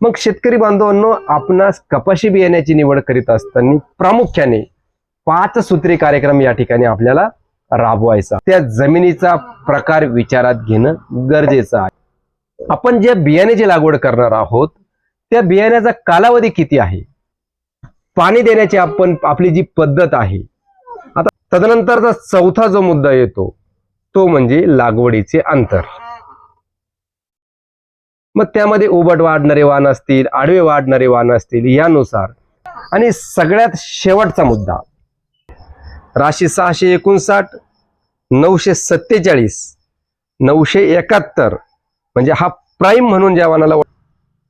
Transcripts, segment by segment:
मग शेतकरी बांधवांनो आपणास कपाशी बियाण्याची निवड करीत असताना प्रामुख्याने पाच सूत्री कार्यक्रम या ठिकाणी आपल्याला राबवायचा. त्या जमिनीचा प्रकार विचारात घेणं गरजेचं आहे. आपण ज्या बियाण्याची लागवड करणार आहोत त्या बियाण्याचा कालावधी किती आहे? पाणी देण्याची आपण आपली जी पद्धत आहे आता तदनंतरचा चौथा जो मुद्दा येतो तो म्हणजे लागवडीचे अंतर. मग त्यामध्ये उबट वाढणारे वाण असतील आडवे वाढणारे वाण असतील यानुसार. आणि सगळ्यात शेवटचा मुद्दा. राशी सहाशे एकोणसाठ नऊशे सत्तेचाळीस नऊशे एकाहत्तर म्हणजे हा प्राईम म्हणून ज्या वाणाला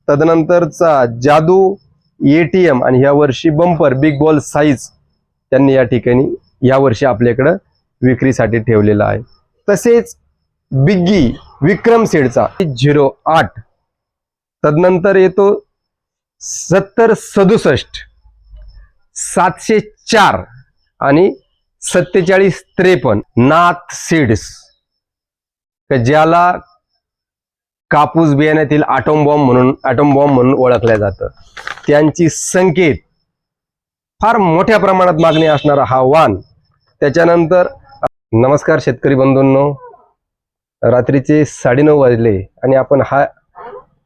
तदनंतरचा जादू एटीएम आणि ह्या वर्षी बंपर बिग बॉल साईज त्यांनी या ठिकाणी या वर्षी आपल्याकडं विक्रीसाठी ठेवलेला आहे. तसेच बिग्गी विक्रम सेडचा झिरो आठ. तदनंतर येतो सत्तर सदुसष्ट सातशे चार आणि सत्तेचाळीस त्रेपन्न. नाथ सीड्स ज्याला कापूस बियाण्यातील आटोम बॉम्ब म्हणून ॲटोम बॉम्ब म्हणून ओळखल्या जातं. त्यांची संकेत फार मोठ्या प्रमाणात मागणी असणारा हा वाण त्याच्यानंतर नमस्कार शेतकरी बंधूंनो. रात्रीचे साडेनऊ वाजले आणि आपण हा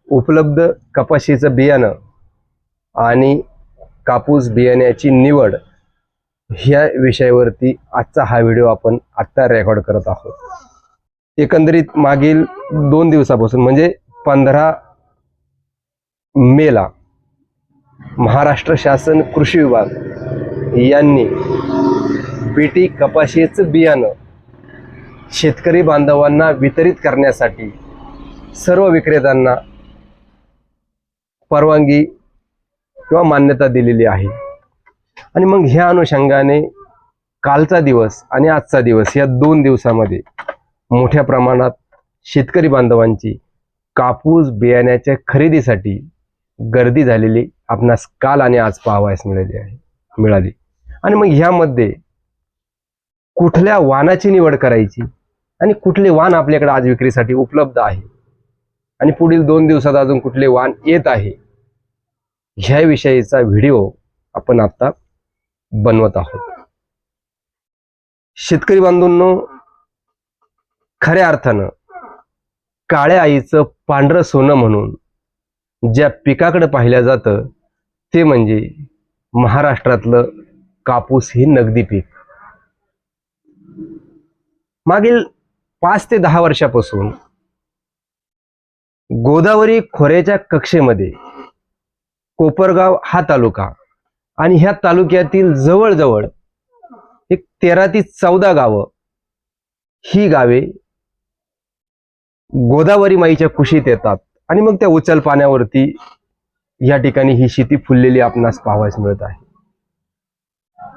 उपलब्ध कपाशीचं बियाणं आणि कापूस बियाण्याची निवड ह्या विषयावरती आजचा हा व्हिडिओ आपण आत्ता रेकॉर्ड करत आहोत. एकंदरीत मागील दोन दिवसापासून म्हणजे पंधरा मेला महाराष्ट्र शासन कृषी विभाग यांनी बीटी कपाशीचं बियाणं शेतकरी बांधवांना वितरित करण्यासाठी सर्व विक्रेत्यांना परवानगी किंवा मान्यता दिलेली आहे. आणि मग ह्या अनुषंगाने कालचा दिवस आणि आजचा दिवस या दोन दिवसामध्ये मोठ्या प्रमाणात शेतकरी बांधवांची कापूस बियाण्याच्या खरेदीसाठी गर्दी झालेली आपणास काल आणि आज पाहावयास मिळाली आहे मिळाली. आणि मग ह्यामध्ये कुठल्या वाहनाची निवड करायची आणि कुठले वाण आपल्याकडे आज विक्रीसाठी उपलब्ध आहे? आणि पुढील दोन दिवसात अजून कुठले वाण येत आहे? ह्याविषयीचा व्हिडिओ आपण आता बनवत आहोत. शेतकरी बांधूंनो खऱ्या अर्थानं काळ्या आईचं पांढरं सोनं म्हणून ज्या पिकाकडे पाहिलं जातं ते म्हणजे महाराष्ट्रातलं कापूस ही नगदी पीक. मागील पाच ते दहा वर्षापासून गोदावरी खोऱ्याच्या कक्षेमध्ये कोपरगाव हा तालुका. आणि ह्या तालुक्यातील जवळजवळ एक तेरा ते चौदा गावं ही गावे गोदावरी माईच्या कुशीत येतात. आणि मग त्या उचल पाण्यावरती या ठिकाणी ही शेती फुललेली आपणास पाहावयास मिळत आहे.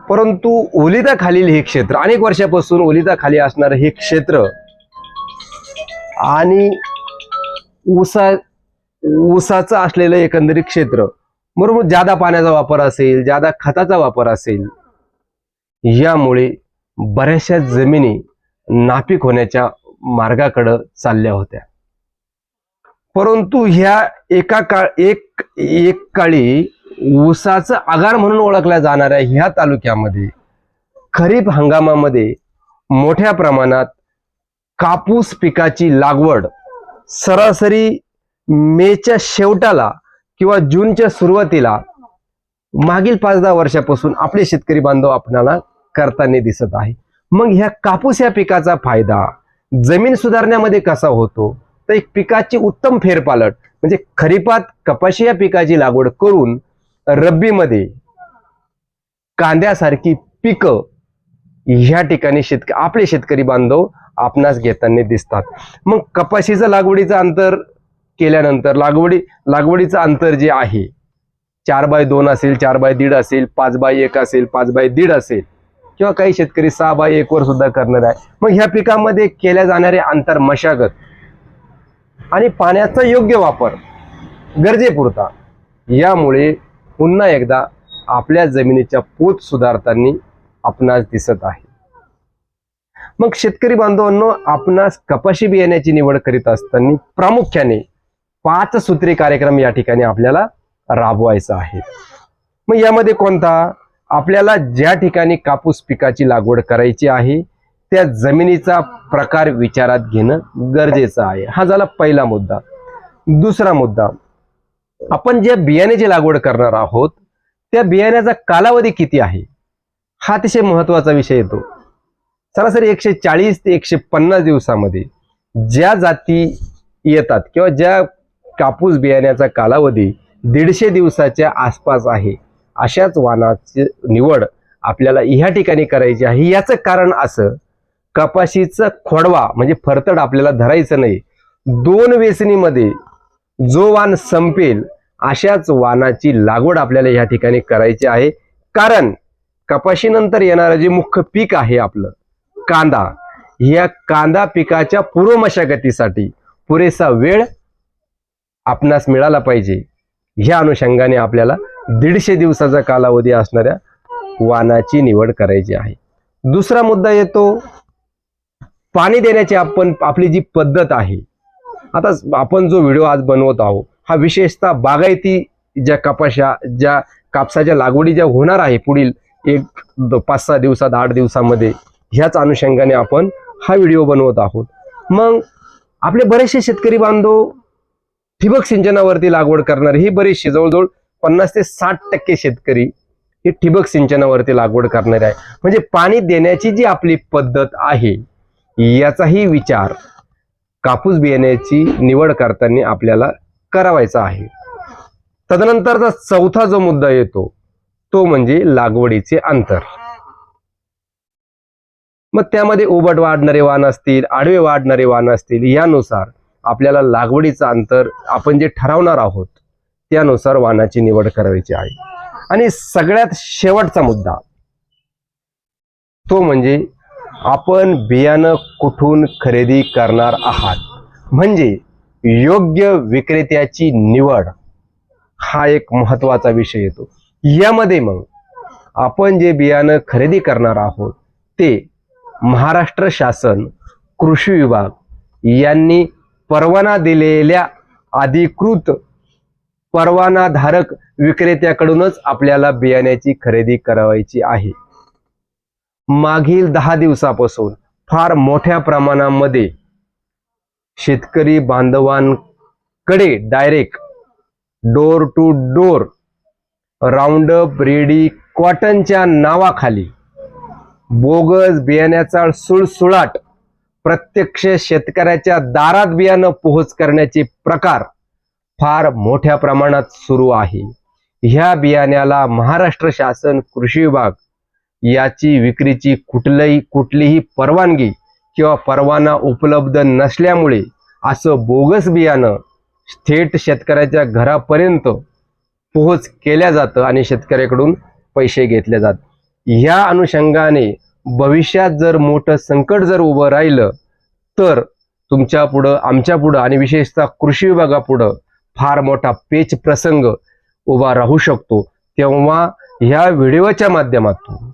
परंतु ओलिता खालील हे क्षेत्र अनेक वर्षापासून ओलिता खाली असणारं हे क्षेत्र आणि ऊसा ऊसाचं असलेलं एकंदरीत क्षेत्र बरोबर जादा पाण्याचा वापर असेल जादा खताचा वापर असेल यामुळे बऱ्याचशा जमिनी नापीक होण्याच्या मार्गाकडं चालल्या होत्या. परंतु ह्या एका काळ एक एक काळी ऊसाचं आगार म्हणून ओळखल्या जाणाऱ्या ह्या तालुक्यामध्ये खरीप हंगामामध्ये मोठ्या प्रमाणात कापूस पिकाची लागवड सरासरी मेच्या शेवटाला किंवा जूनच्या सुरुवातीला मागील पाच दहा वर्षापासून आपले शेतकरी बांधव आपणाला करताना दिसत आहे. मग ह्या कापूस या पिकाचा फायदा जमीन सुधारण्यामध्ये कसा होतो? तर एक पिकाची उत्तम फेरपालट म्हणजे खरीपात कपाशी या पिकाची लागवड करून रब्बीमध्ये कांद्यासारखी पिकं ह्या ठिकाणी शेतक आपले शेतकरी बांधव आपणास घेताना दिसतात. मग कपाशीचं लागवडीचं अंतर केल्यानंतर लागवडी लागवडीचं अंतर जे आहे चार बाय दोन असेल चार बाय दीड असेल पाच बाय एक असेल पाच बाय दीड असेल किंवा काही शेतकरी सहा बाय एक वर सुद्धा करणार आहे. मग ह्या पिकामध्ये केल्या जाणारे अंतर मशागत आणि पाण्याचा योग्य वापर गरजेपुरता यामुळे पुन्हा एकदा आपल्या जमिनीच्या पोत सुधारताना आपणास दिसत आहे. मग शेतकरी बांधवांनो आपणास कपाशी बियाण्याची निवड करीत असताना प्रामुख्याने पाच सूत्री कार्यक्रम या ठिकाणी आपल्याला राबवायचा आहे. मग यामध्ये कोणता? आपल्याला ज्या ठिकाणी कापूस पिकाची लागवड करायची आहे त्या जमिनीचा प्रकार विचारात घेणं गरजेचं आहे. हा झाला पहिला मुद्दा. दुसरा मुद्दा आपण ज्या बियाण्याची लागवड करणार आहोत त्या बियाण्याचा कालावधी किती आहे? हा अतिशय महत्त्वाचा विषय येतो. सरासरी एकशे चाळीस ते एकशे पन्नास दिवसामध्ये ज्या जाती येतात किंवा ज्या कापूस बियाण्याचा कालावधी दीडशे दिवसाच्या आसपास आहे. अशाच वाणाची निवड आपल्याला ह्या ठिकाणी करायची आहे. याचं कारण असं कपाशीचं खोडवा म्हणजे फरतड आपल्याला धरायचं नाही. दोन वेचणीमध्ये जो वाण संपेल अशाच वाणाची लागवड आपल्याला या ठिकाणी करायची आहे. कारण कपाशीनंतर येणारं जे मुख्य पीक आहे आपलं कांदा या कांदा पिकाच्या पूर्व मशागतीसाठी पुरेसा वेळ आपणास मिळाला पाहिजे. ह्या अनुषंगाने आपल्याला दीडशे दिवसाचा कालावधी असणाऱ्या वाहनाची निवड करायची आहे. दुसरा मुद्दा येतो पाणी देण्याची आपण आपली जी पद्धत आहे. आता आपण जो व्हिडिओ आज बनवत आहोत हा विशेषतः बागायती ज्या कपाशा ज्या कापसाच्या लागवडी ज्या होणार आहे पुढील एक पाच सहा दिवसात आठ दिवसामध्ये ह्याच अनुषंगाने आपण हा व्हिडिओ बनवत आहोत. मग आपले बरेचसे शेतकरी बांधव ठिबक सिंचनावरती लागवड करणारी ही बरीचशी जवळजवळ पन्नास ते साठ टक्के शेतकरी हे ठिबक सिंचनावरती लागवड करणारे आहे म्हणजे पाणी देण्याची जी आपली पद्धत आहे याचाही विचार कापूस बियाण्याची निवड करताना आपल्याला करावायचा आहे. तदनंतरचा चौथा जो मुद्दा येतो तो म्हणजे लागवडीचे अंतर. मग त्यामध्ये उबट वाढणारे वाण असतील आडवे वाढणारे वाण असतील यानुसार आपल्याला लागवडीचं अंतर आपण जे ठरवणार आहोत त्यानुसार वाहनाची निवड करायची आहे. आणि सगळ्यात शेवटचा मुद्दा तो म्हणजे आपण बियाणं कुठून खरेदी करणार आहात? म्हणजे योग्य विक्रेत्याची निवड हा एक महत्त्वाचा विषय येतो. यामध्ये मग आपण जे बियाणं खरेदी करणार आहोत ते महाराष्ट्र शासन कृषी विभाग यांनी परवाना दिलेल्या अधिकृत परवानाधारक विक्रेत्याकडूनच आपल्याला बियाण्याची खरेदी करावायची आहे. मागील दहा दिवसापासून फार मोठ्या प्रमाणामध्ये शेतकरी बांधवांकडे direct door to door roundup ready कॉटनच्या नावाखाली बोगस बियाण्याचा सुळसुळाट प्रत्यक्ष शेतकऱ्याच्या दारात बियाणं पोहोच करण्याचे प्रकार फार मोठ्या प्रमाणात सुरू आहे. ह्या बियाण्याला महाराष्ट्र शासन कृषी विभाग याची विक्रीची कुठलंही कुठलीही परवानगी किंवा परवाना उपलब्ध नसल्यामुळे असं बोगस बियाणं थेट शेतकऱ्याच्या घरापर्यंत पोहोच केल्या जातं आणि शेतकऱ्याकडून पैसे घेतले जात ह्या अनुषंगाने भविष्यात जर मोठं संकट जर उभं राहिलं तर तुमच्या पुढं आमच्या पुढं आणि विशेषतः कृषी विभागापुढं फार मोठा पेच प्रसंग उभा राहू शकतो. तेव्हा ह्या व्हिडिओच्या माध्यमातून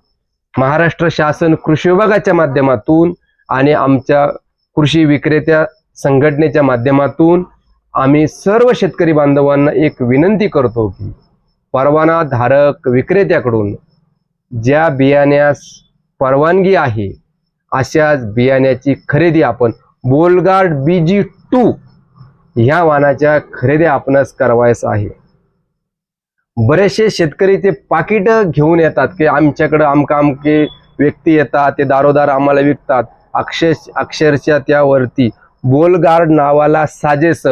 महाराष्ट्र शासन कृषी विभागाच्या माध्यमातून आणि आमच्या कृषी विक्रेत्या संघटनेच्या माध्यमातून आम्ही सर्व शेतकरी बांधवांना एक विनंती करतो की परवानाधारक विक्रेत्याकडून ज्या बियाण्यास परवानगी आहे. अशाच बियाण्याची खरेदी आपण बोलगार्ड बीजी टू ह्या वाहनाच्या खरेदी आपणास करावायचं आहे. बरेचसे शेतकरी ते पाकिट घेऊन येतात की आमच्याकडं आमका आमके व्यक्ती येतात ते दारोदार आम्हाला विकतात. अक्षर अक्षरशः त्यावरती बोलगार्ड नावाला साजेस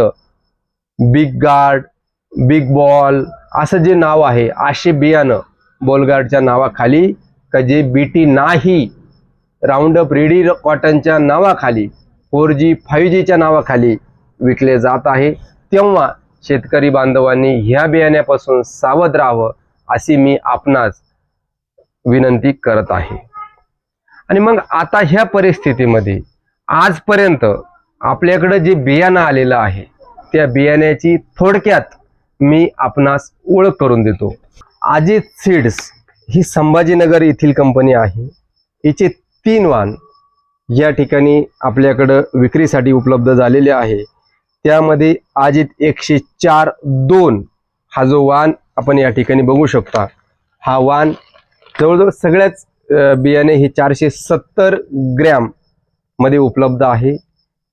बिग गार्ड बिग बॉल असं जे नाव आहे असे बियाणं बोलगार्डच्या नावाखाली का जे बीटी नाही. राऊंडअप रेडी कॉटनच्या नावाखाली फोर जी फाईव्ह जीच्या नावाखाली विकले जात आहे. तेव्हा शेतकरी बांधवांनी ह्या बियाण्यापासून सावध राहावं अशी मी आपणास विनंती करत आहे. आणि मग आता ह्या परिस्थितीमध्ये आजपर्यंत आपल्याकडं जे बियाणं आलेलं आहे त्या बियाण्याची थोडक्यात मी आपणास ओळख करून देतो. आजित सीड्स ही संभाजीनगर येथील कंपनी आहे. हिचे तीन वाण या ठिकाणी आपल्याकडं विक्रीसाठी उपलब्ध झालेले आहे. त्यामध्ये आजित एकशे चार दोन हा जो वाण आपण या ठिकाणी बघू शकता हा वाण जवळजवळ सगळ्याच बियाणे हे चारशे सत्तर ग्रॅममध्ये उपलब्ध आहे.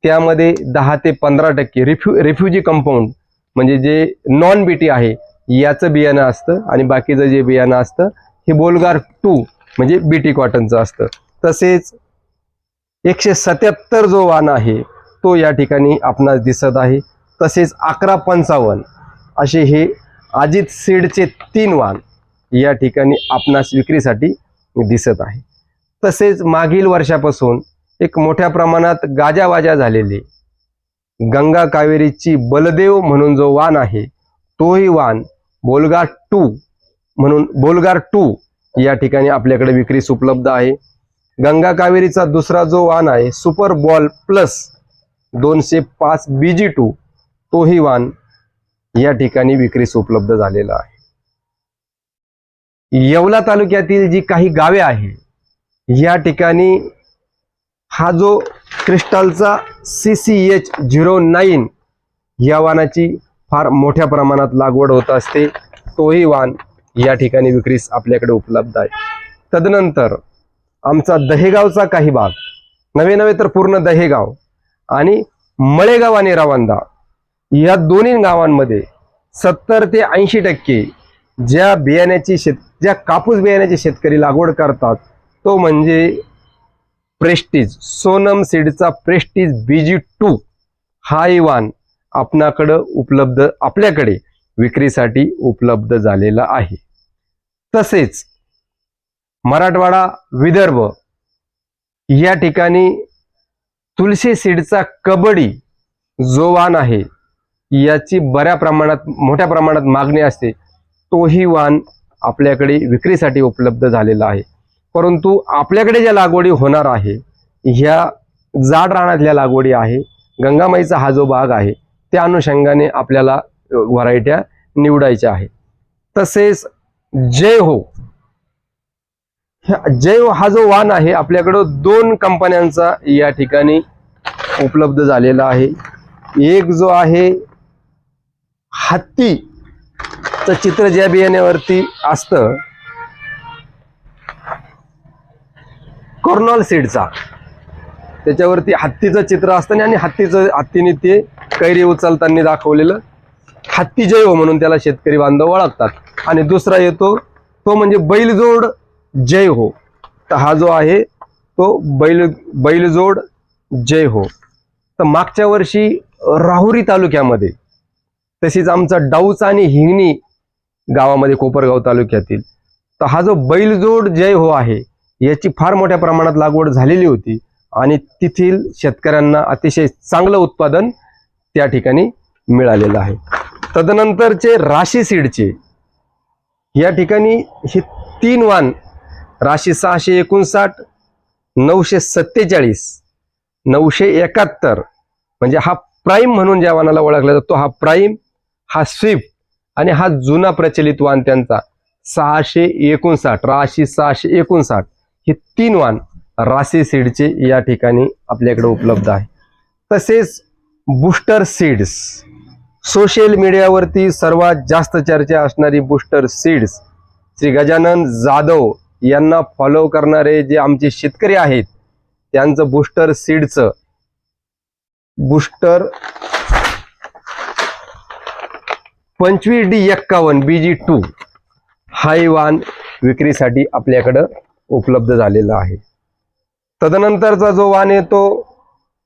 त्यामध्ये दहा ते पंधरा टक्के रिफ्यू रिफ्युजी कंपाऊंड म्हणजे जे नॉन बीटी आहे याचं बियाणं असतं आणि बाकीचं जे बियाणं असतं हे बोलगार टू म्हणजे बीटी कॉटनचं असतं. तसेच एकशे सत्याहत्तर जो वाण आहे तो या ठिकाणी आपणास दिसत आहे. तसेच अकरा पंचावन्न असे हे अजित सीडचे तीन वाण या ठिकाणी आपणास विक्रीसाठी दिसत आहे. तसेच मागील वर्षापासून एक मोठ्या प्रमाणात गाजावाजा झालेली गंगा कावेरीची बलदेव म्हणून जो वाण आहे तोही वाण बोलगार टू म्हणून बोलगार टू या ठिकाणी आपल्याकडे विक्रीस उपलब्ध आहे. गंगा कावेरीचा दुसरा जो वाण आहे सुपर बॉल प्लस दोनशे पाच बीजी टू तोही वाण या ठिकाणी विक्रीस उपलब्ध झालेला आहे. येवला तालुक्यातील जी काही गावे आहे या ठिकाणी हा जो क्रिस्टलचा C C H zero nine या वाणाची फार मोठ्या प्रमाणात लागवड होत असते तोही वाण या ठिकाणी विक्रीस आपल्याकडे उपलब्ध आहे. तदनंतर आमचा दहेगावचा काही भाग नवे नवे तर पूर्ण दहेगाव आणि मळेगाव आणि रवांदा या दोन्ही गावांमध्ये सत्तर ते ऐंशी टक्के ज्या बियाण्याची शेत ज्या कापूस बियाण्याची शेतकरी लागवड करतात तो म्हणजे प्रेस्टीज सोनम सीडचा प्रेस्टीज बीजी टू हा इवान आपणाकडं उपलब्ध आपल्याकडे विक्रीसाठी उपलब्ध झालेला आहे. तसेच मराठवाडा विदर्भ या ठिकाणी तुलसी सीडचा कबड्डी जो वाण आहे याची बऱ्या प्रमाणात मोठ्या प्रमाणात मागणी असते तोही वाण आपल्याकडे विक्रीसाठी उपलब्ध झालेला आहे. परंतु आपल्याकडे ज्या लागवडी होणार आहे ह्या जाड रानातल्या लागवडी आहे गंगामाईचा हा जो भाग आहे त्या अनुषंगाने आपल्याला व्हरायट्या निवडायच्या आहे तसेच जय हो जय हो हा जो वाण आहे आपल्याकडं दोन कंपन्यांचा या ठिकाणी उपलब्ध झालेला आहे. एक जो आहे हत्तीचं चित्र ज्या बियाण्यावरती असतं कॉर्नॉल सीडचा. त्याच्यावरती हत्तीचं चित्र असतं आणि हत्तीचं हत्तीने ते कैरी उचलताना दाखवलेलं हत्ती जय हो म्हणून त्याला शेतकरी बांधव ओळखतात. आणि दुसरा येतो तो म्हणजे बैलजोड जय हो. तर हा जो आहे तो बैल बैलजोड जय हो. तर मागच्या वर्षी राहुरी तालुक्यामध्ये तसेच आमचा डाऊच आणि हिंगणी गावामध्ये कोपरगाव तालुक्यातील तर हा जो बैलजोड जय हो आहे याची फार मोठ्या प्रमाणात लागवड झालेली होती आणि तेथील शेतकऱ्यांना अतिशय चांगलं उत्पादन त्या ठिकाणी मिळालेलं आहे. तदनंतरचे राशी सीडचे. या ठिकाणी हे तीन वाण राशी सहाशे एकोणसाठ नऊशे सत्तेचाळीस नऊशे एकाहत्तर म्हणजे हा प्राईम म्हणून ज्या वाणाला ओळखला जातो हा प्राईम हा स्विफ्ट आणि हा जुना प्रचलित वाण त्यांचा सहाशे एकोणसाठ राशी सहाशे एकोणसाठ हे तीन वाण राशी सीडचे या ठिकाणी आपल्याकडे उपलब्ध आहे. तसेच बूस्टर सीड्स. सोशल मीडियावरती सर्वात जास्त चर्चा असणारी बुस्टर सीड्स श्री गजानन जाधव यांना फॉलो करणारे जे आमचे शेतकरी आहेत त्यांचं बुस्टर सीडचं बुस्टर पंचवीस डी एक्कावन्न बीजी टू हाय वान विक्रीसाठी आपल्याकडं उपलब्ध झालेला आहे. तदनंतरचा जो वान येतो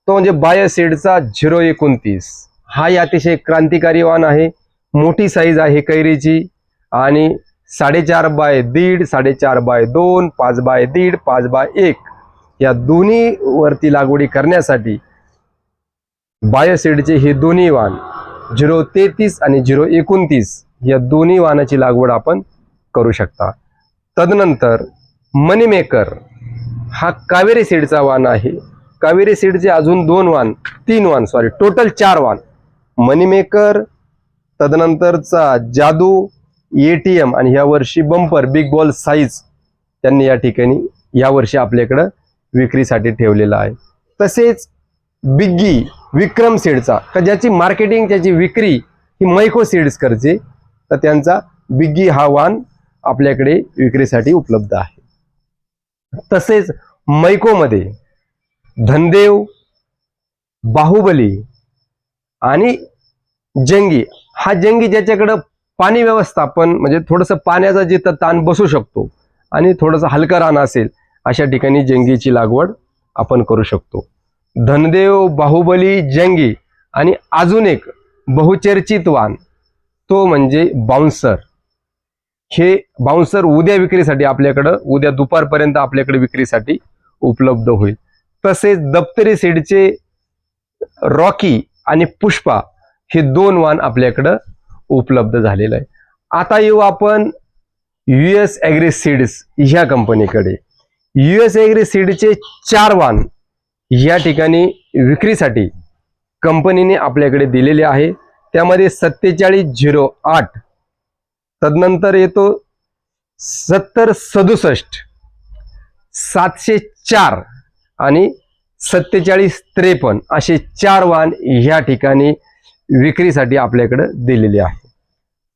तो म्हणजे बायोसीडचा झिरो एकोणतीस. हा अतिशय क्रांतिकारी वाण आहे. मोठी साईज आहे कैरीची आणि साडेचार बाय दीड साडेचार बाय दोन पाच बाय दीड पाच बाय एक या दोन्ही वरती लागवडी करण्यासाठी बायोसीडचे हे दोन्ही वाण झिरो तेहतीस आणि झिरो एकोणतीस या दोन्ही वाणाची लागवड आपण करू शकता. तदनंतर मनीमेकर हा कावेरी सीडचा वाण आहे. कावेरी सीडचे अजून दोन वाण तीन वाण सॉरी टोटल चार वाण मनीमेकर तदनंतरचा जादू एटीएम आणि ह्या वर्षी बंपर बिग बॉल साईज त्यांनी या ठिकाणी या वर्षी आपल्याकडं विक्रीसाठी ठेवलेला आहे. तसेच बिग्गी विक्रम सीडचा का ज्याची मार्केटिंग त्याची विक्री ही मैको सीड्स करते तर त्यांचा बिग्गी हा वाण आपल्याकडे विक्रीसाठी उपलब्ध आहे. तसेच मैकोमध्ये धनदेव बाहुबली आणि जंगी हा जंगी ज्याच्याकडं पाणी व्यवस्थापन म्हणजे थोडंसं पाण्याचा जिथं ताण बसू शकतो आणि थोडंसं हलकं रान असेल अशा ठिकाणी जंगीची लागवड आपण करू शकतो. धनदेव बाहुबली जंगी आणि अजून एक बहुचर्चित वाण तो म्हणजे बाउन्सर. हे बाउन्सर उद्या विक्रीसाठी आपल्याकडं उद्या दुपारपर्यंत आपल्याकडे विक्रीसाठी उपलब्ध होईल. तसेच दप्तरी सीडचे रॉकी आणि पुष्पा हे दोन वाण आपल्याकडं उपलब्ध झालेलं आहे. आता येऊ आपण यू एस ॲग्री सीड्स ह्या कंपनीकडे. यू एस ॲग्री सीडचे चार वाण या ठिकाणी विक्रीसाठी कंपनीने आपल्याकडे दिलेले आहे. त्यामध्ये सत्तेचाळीस झिरो आठ तदनंतर येतो सत्तर सदुसष्ट सातशे चार आणि सत्तेचाळीस त्रेपन्न असे चार वाहन ह्या ठिकाणी विक्रीसाठी आपल्याकडे दिलेले आहे.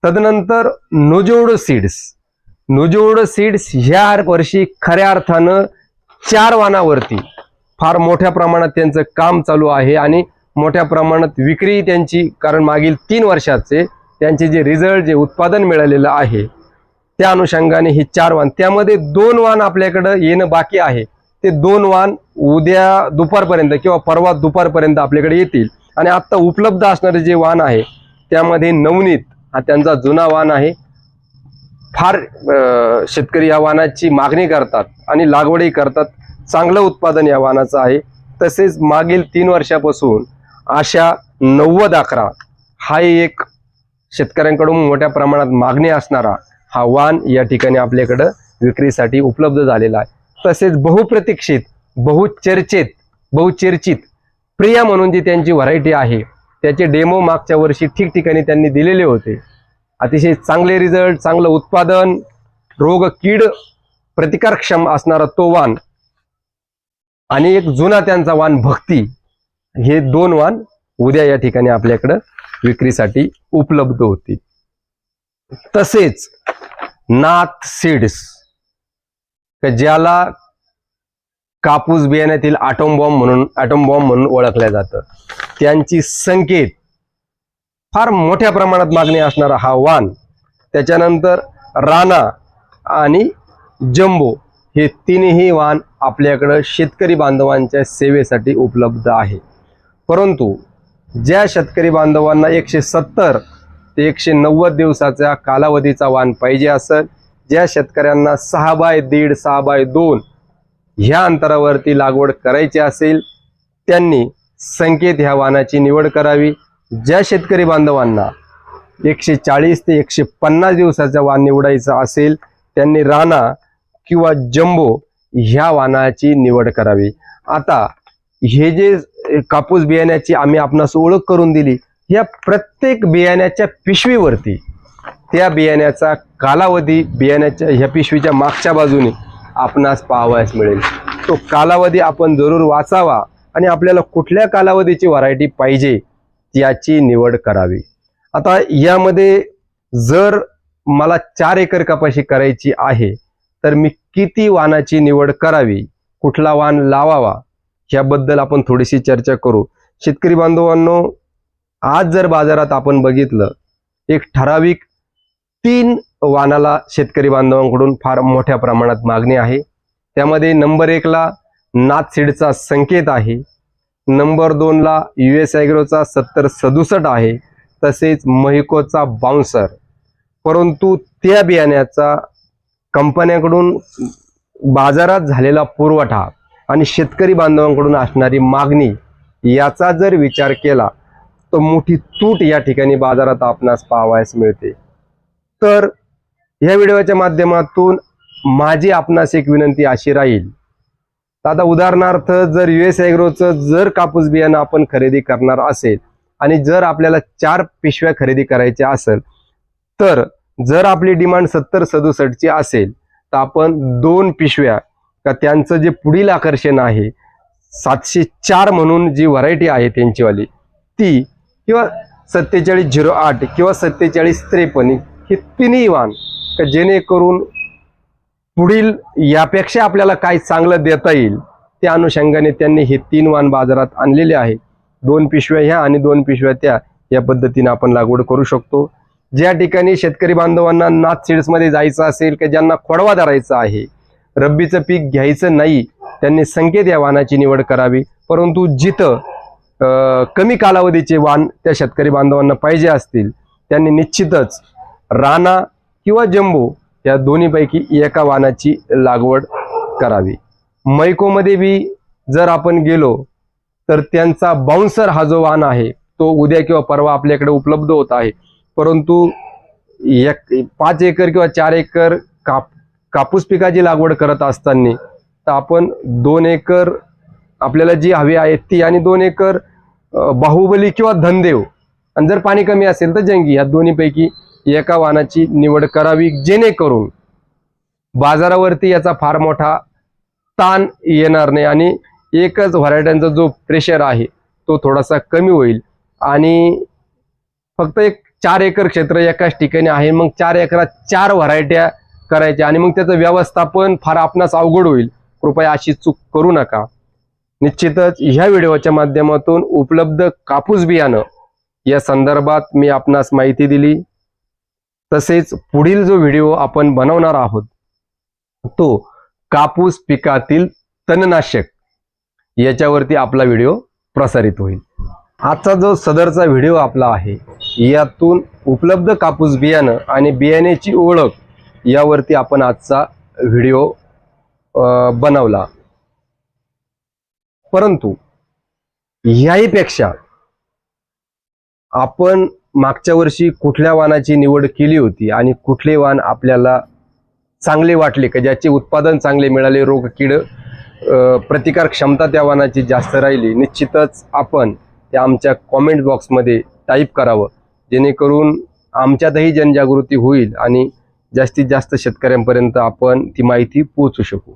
तदनंतर नोजोड सीड्स. नोजोड सीड्स ह्या वर्षी खऱ्या अर्थानं चार वाहनावरती फार मोठ्या प्रमाणात त्यांचं काम चालू आहे आणि मोठ्या प्रमाणात विक्री त्यांची कारण मागील तीन वर्षाचे त्यांचे जे रिझल्ट जे उत्पादन मिळालेलं आहे त्या अनुषंगाने हे चार वाहन त्यामध्ये दोन वाहन आपल्याकडं येणं बाकी आहे. ते दोन वाण उद्या दुपारपर्यंत किंवा परवा दुपारपर्यंत आपल्याकडे येतील. आणि आत्ता उपलब्ध असणारे जे वाण आहे त्यामध्ये नवनीत हा त्यांचा जुना वाण आहे. फार शेतकरी या वाणाची मागणी करतात आणि लागवडही करतात. चांगलं उत्पादन या वाणाचं आहे. तसेच मागील तीन वर्षापासून अशा नव्वद अकरा हा एक शेतकऱ्यांकडून मोठ्या प्रमाणात मागणी असणारा हा वाण या ठिकाणी आपल्याकडं विक्रीसाठी उपलब्ध झालेला आहे. तसेच बहुप्रतीक्षित बहुचर्चित बहुचर्चित प्रिया म्हणून जी त्यांची व्हरायटी आहे त्याचे डेमो मागच्या वर्षी ठिकठिकाणी त्यांनी दिलेले होते. अतिशय चांगले रिझल्ट चांगलं उत्पादन रोग कीड प्रतिकारक्षम असणारा तो वाण आणि एक जुना त्यांचा वाण भक्ती हे दोन वाण उद्या या ठिकाणी आपल्याकडं विक्रीसाठी उपलब्ध होतील. तसेच नाथ सीड्स. ज्याला कापूस बियाण्यातील आटोम बॉम्ब म्हणून आटोम बॉम्ब म्हणून ओळखलं जातं. त्यांची संकेत फार मोठ्या प्रमाणात मागणी असणारा हा वाण त्याच्यानंतर राणा आणि जम्बो हे तिन्ही वाण आपल्याकडं शेतकरी बांधवांच्या सेवेसाठी उपलब्ध आहे. परंतु ज्या शेतकरी बांधवांना एकशे सत्तर ते एकशे नव्वद दिवसाचा कालावधीचा वाण पाहिजे असेल ज्या शेतकऱ्यांना सहा बाय दीड सहा बाय दोन ह्या अंतरावरती लागवड करायची असेल त्यांनी संकेत ह्या वाणाची निवड करावी. ज्या शेतकरी बांधवांना एकशे चाळीस ते एकशे पन्नास दिवसाचा वाण निवडायचा असेल त्यांनी राणा किंवा जम्बो ह्या वाणाची निवड करावी. आता हे जे कापूस बियाण्याची आम्ही आपणास ओळख करून दिली या प्रत्येक बियाण्याच्या पिशवीवरती त्या बियाण्याचा कालावधी बियाण्याच्या ह्या पिशवीच्या मागच्या बाजूने आपणास पाहावयास मिळेल. तो कालावधी आपण जरूर वाचावा आणि आपल्याला कुठल्या कालावधीची व्हरायटी पाहिजे याची निवड करावी. आता यामध्ये जर मला चार एकर कपाशी करायची आहे तर मी किती वाणाची निवड करावी कुठला वाण लावावा ह्याबद्दल आपण थोडीशी चर्चा करू. शेतकरी बांधवांनो आज जर बाजारात आपण बघितलं एक ठराविक तीन वाणाला शेतकरी बांधवांकडून फार मोठ्या प्रमाणात मागणी आहे. त्यामध्ये नंबर एकला नाथ सीडचा संकेत आहे. नंबर दोनला यू एस ॲग्रोचा सत्तर सदुसष्ट आहे. तसेच महिकोचा बाउन्सर परंतु त्या बियाण्याचा कंपन्याकडून बाजारात झालेला पुरवठा आणि शेतकरी बांधवांकडून असणारी मागणी याचा जर विचार केला तर मोठी तूट या ठिकाणी बाजारात आपणास पाहावयास मिळते. तर ह्या व्हिडिओच्या माध्यमातून माझी आपणास एक विनंती अशी राहील. तर आता उदाहरणार्थ जर यू एस ॲग्रोचं जर कापूस बियाणं आपण खरेदी करणार असेल आणि जर आपल्याला चार पिशव्या खरेदी करायच्या असेल तर जर आपली डिमांड सत्तर सदुसष्टची असेल तर आपण दोन पिशव्या का त्यांचं जे पुढील आकर्षण आहे सातशे चार म्हणून जी व्हरायटी आहे त्यांचीवाली ती किंवा सत्तेचाळीस झिरो आठ किंवा सत्तेचाळीस त्रेपन्न हे तिन्ही वाण का जेणेकरून पुढील यापेक्षा आपल्याला काय चांगलं देता येईल त्या अनुषंगाने त्यांनी हे तीन वाण बाजारात आणलेले आहे. दोन पिशव्या ह्या आणि दोन पिशव्या त्या या पद्धतीने आपण लागवड करू शकतो. ज्या ठिकाणी शेतकरी बांधवांना नाथ सीड्समध्ये जायचं असेल की ज्यांना खोडवा धरायचा आहे रब्बीचं पीक घ्यायचं नाही त्यांनी संकेत या वाहनाची निवड करावी. परंतु जिथं कमी कालावधीचे वाहन त्या शेतकरी बांधवांना पाहिजे असतील त्यांनी निश्चितच राणा किंवा जम्बो या दोन्हीपैकी एका वाणाची लागवड करावी. मैकोमध्ये बी जर आपण गेलो तर त्यांचा बाउन्सर हा जो वाण आहे तो उद्या किंवा परवा आपल्याकडे उपलब्ध होत आहे. परंतु एक पाच एकर किंवा चार एकर काप कापूस पिकाची लागवड करत असताना तर आपण दोन एकर आपल्याला जी हवी आहे ती आणि दोन एकर बाहुबली किंवा धनदेव आणि जर पाणी कमी असेल तर जंगी या दोन्हीपैकी एका वाहनाची निवड करावी जेणेकरून बाजारावरती याचा फार मोठा ताण येणार नाही आणि एकच व्हरायट्यांचा जो प्रेशर आहे तो थोडासा कमी होईल. आणि फक्त एक चार एकर क्षेत्र एकाच ठिकाणी आहे मग चार एकरात चार व्हरायट्या करायच्या आणि मग त्याचं व्यवस्थापन फार आपणास अवघड होईल. कृपया अशी चूक करू नका. निश्चितच ह्या व्हिडिओच्या माध्यमातून उपलब्ध कापूस बियाणं या संदर्भात मी आपणास माहिती दिली. तसेच पुढील जो व्हिडिओ आपण बनवणार आहोत तो कापूस पिकातील तणनाशक याच्यावरती आपला व्हिडिओ प्रसारित होईल. आजचा जो सदरचा व्हिडिओ आपला आहे यातून उपलब्ध कापूस बियाणं आणि बियाण्याची ओळख यावरती आपण आजचा व्हिडिओ अं, बनवला. परंतु याहीपेक्षा आपण मागच्या वर्षी कुठल्या वाहनाची निवड केली होती आणि कुठले वाहन आपल्याला चांगले वाटले का? ज्याचे उत्पादन चांगले मिळाले रोग किड प्रतिकार क्षमता त्या वाहनाची जास्त राहिली निश्चितच आपण त्या आमच्या कॉमेंट बॉक्समध्ये टाईप करावं. जेणेकरून आमच्यातही जनजागृती होईल आणि जास्तीत जास्त शेतकऱ्यांपर्यंत आपण ती माहिती पोहोचू शकू.